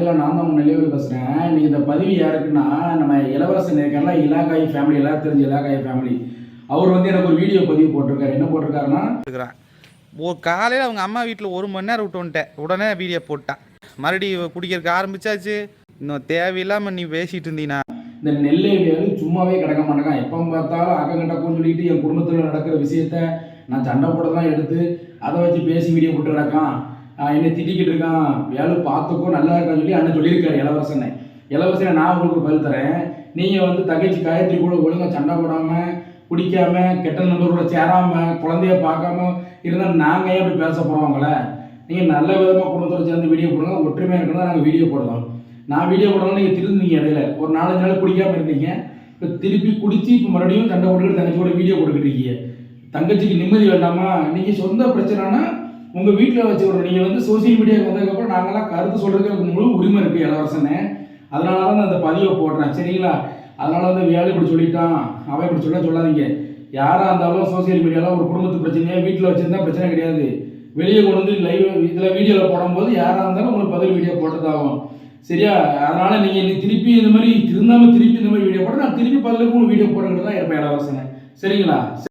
அப்படியெல்லாம் நான் தான் உங்க நிலையில் பேசுகிறேன் இன்னைக்கு இந்த பதிவு யாருக்குன்னா நம்ம இளவரசன் இருக்கார்ல இலாகாய் ஃபேமிலி எல்லாரும் தெரிஞ்ச இலாகாய் ஃபேமிலி அவர் வந்து எனக்கு ஒரு வீடியோ பதிவு போட்டிருக்காரு. என்ன போட்டிருக்காருன்னா? இருக்கிறான் ஒரு காலையில் அவங்க அம்மா வீட்டில் ஒரு மணி நேரம் விட்டு வந்துட்டேன். உடனே வீடியோ போட்டான். மறுபடியும் குடிக்கிறதுக்கு ஆரம்பிச்சாச்சு. இன்னும் தேவையில்லாமல் நீ பேசிட்டு இருந்தீனா? இந்த நெல்லை வேலு சும்மாவே கிடக்க மாட்டேங்கான் எப்போ பார்த்தாலும் அக்கங்கட்டக்கும் சொல்லிட்டு என் குடும்பத்தில் நடக்கிற விஷயத்த நான் சண்டை போட தான் எடுத்து அதை வச்சு பேசி வீடியோ போட்டு கிடக்கான் என்னை திட்டிக்கிட்டு இருக்கான். வேலை பார்த்துக்கோ நல்லா இருக்கான்னு சொல்லி அண்ணன் சொல்லியிருக்காரு இளவரசனை. இளவரசனை நான் உங்களுக்கு ஒரு பதில் தரேன். நீங்கள் வந்து தங்கச்சி காயத்ரி கூட ஒழுங்காக சண்டை போடாமல் குடிக்காம கெட்ட நண்பர்களோட சேராமல் குழந்தைய பார்க்காம இருந்தால் நாங்கள் ஏன் அப்படி பேச போகிறோம் நீங்கள் நல்ல விதமாக குடும்பத்தோடு சேர்ந்து வீடியோ போடுங்க. ஒற்றுமையாக இருக்கணும் நாங்கள் வீடியோ போடுறோம் நான் வீடியோ போடணும் நீங்கள் திருந்தீங்க இடையில. ஒரு நாலஞ்சு நாள் குடிக்காமல் இருந்தீங்க. இப்போ திருப்பி குடித்து இப்போ மறுபடியும் சண்டை போட்டுக்கிட்டு தங்கச்சியோட வீடியோ போட்டுக்கிட்டு இருக்கீங்க. தங்கச்சிக்கு நிம்மதி வேண்டாமா? நீங்கள் சொந்த பிரச்சனைனா உங்கள் வீட்டில் வச்சுக்கிறோம் நீங்கள் வந்து சோசியல் மீடியாவுக்கு வந்ததுக்கப்புறம் நாங்களாம் கருத்து சொல்கிறதுக்கு எனக்கு முழு உரிமை இருக்குது இளவரசனே. அதனால தான் நான் அந்த பதிவை போடுறேன். சரிங்களா? அதனால வந்து வேலை இப்படி சொல்லிட்டான் அவன் இப்படி சொல்ல சொல்லாதீங்க. யாராக இருந்தாலும் சோசியல் மீடியாவில் ஒரு குடும்பத்து பிரச்சனையாக வீட்டில் வச்சுருந்தா பிரச்சனை கிடையாது. வெளியே கொண்டு வந்து லைவ் இதில் வீடியோவில் போடும்போது யாராக இருந்தாலும் உங்களுக்கு பதில் வீடியோ போட்டதாகும். சரியா? அதனால் நீங்கள் நீ திருப்பி இந்த மாதிரி திருந்தாமல் திருப்பி இந்த மாதிரி வீடியோ போட நான் திருப்பி பதிலுக்கு உங்களுக்கு வீடியோ போட்டுக்கிட்டு தான் இருப்பேன் இளவரசனை. சரிங்களா?